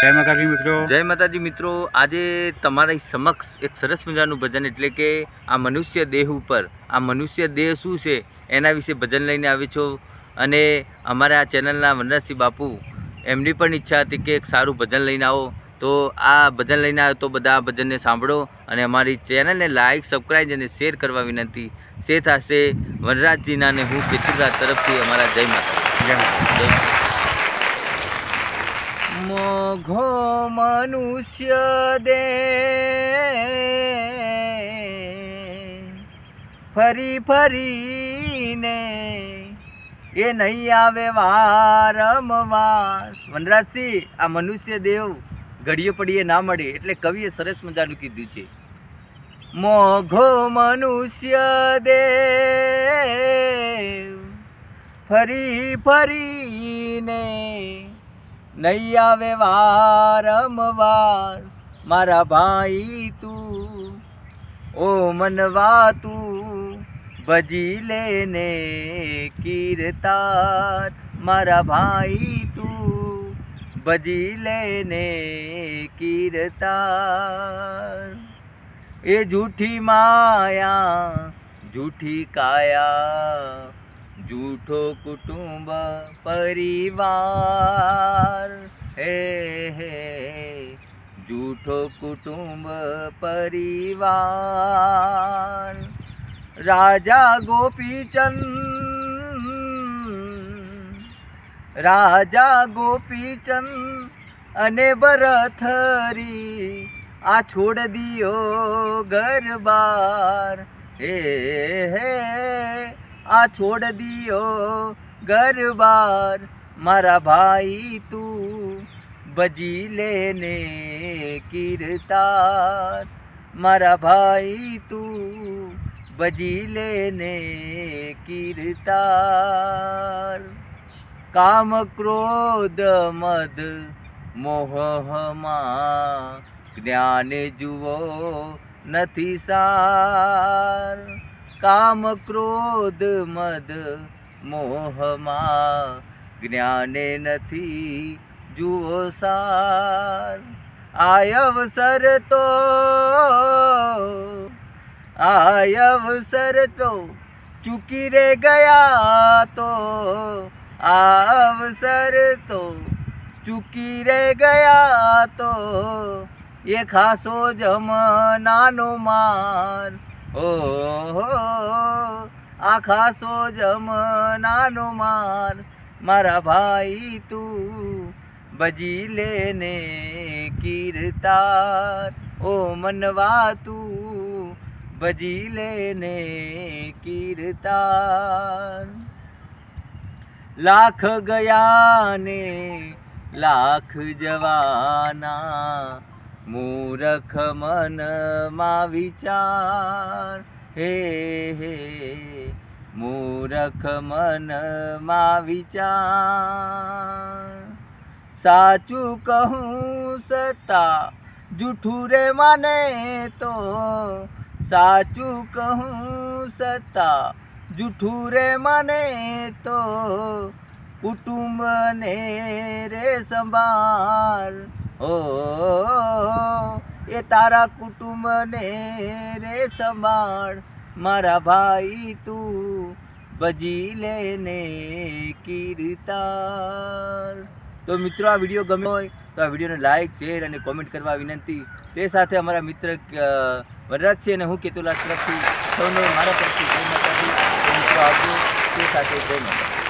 જય માતાજી મિત્રો. જય માતાજી મિત્રો. આજે તમારી સમક્ષ એક સરસ મજાનું ભજન એટલે કે આ મનુષ્ય દેહ ઉપર આ મનુષ્ય દેહ શું છે એના વિશે ભજન લઈને આવી છો. અને અમારા આ ચેનલના વનરાજસિંહ બાપુ એમની પણ ઈચ્છા હતી કે એક સારું ભજન લઈને આવો. તો આ ભજન લઈને આવ્યો તો બધા આ ભજનને સાંભળો અને અમારી ચેનલને લાઇક સબસ્ક્રાઈબ અને શેર કરવા વિનંતી. શે થશે વનરાજજીના અને હું પિતૃરાજ તરફથી અમારા જય માતા જય માતાજી. મોઘો મનુષ્ય દે. ફરી ફરીને એ નહીં આવે વારંવાર. વનરાજસિંહ, આ મનુષ્ય દેવ ઘડીએ પડીએ ના મળે એટલે કવિએ સરસ મજાનું કીધું છે. મોઘો મનુષ્ય દેવ ફરી ફરીને નહીં આવે વારંવાર. મારા ભાઈ તું, ઓ મનવા તું, ભજી લેને કીર્તાર. મારા ભાઈ તું, ભજી લેને કીર્તાર. એ જૂઠી માયા, જૂઠી કાયા જૂઠો કુટુંબ પરિવાર. હે હે, જૂઠો કુટુંબ પરિવાર. રાજા ગોપીચંદ રાજા ગોપીચંદ અને બરથરી આ છોડ દિયો ગરબાર હે હે આ છોડ દિયો ગરબાર મારા ભાઈ તું બજી લેને કીર્તાર. મારા ભાઈ તું બજી લેને કીર્તાર. કામ ક્રોધ, મદ મોહમાં જ્ઞાન જુઓ નથી સાર. કામ ક્રોધ, મદ, મોહમાં જ્ઞાને નથી જુઓ સાર. આયવસર તો આયવસર તો ચૂકી રે ગયા તો અવસર તો ચૂકી રે ગયા તો, એ ખાસો જમનાનો માર. ઓ આ ખાસો જમનાનો માર. મારા ભાઈ તું બજી લેને કીર્તાર. ઓ મનવા તું બજી લેને કીર્તાર. લાખ ગયા ને લાખ જવાના. મૂરખ મનમાં વિચાર. હે હે, મૂરખ મનમાં વિચાર. સાચું કહું સતા જૂઠું રે માને તો. સાચું કહું સતા જૂઠું રે માને તો. કુટુંબને રે સંભાળ. ઓ એ તારા કુટુંબને રે સંભાળ. મારા ભાઈ તું ભજી લેને કીર્તાર. તો મિત્રો, આ વીડિયો ગમ્યો હોય તો આ વિડીયોને લાઈક શેર અને કોમેન્ટ કરવા વિનંતી. તે સાથે અમારા મિત્ર વરરાજ છે અને હું કેતુલા તરફથી સૌને મારા તરફથી જય માતાજી. મિત્રો, આવજો તે સાથે જય માતા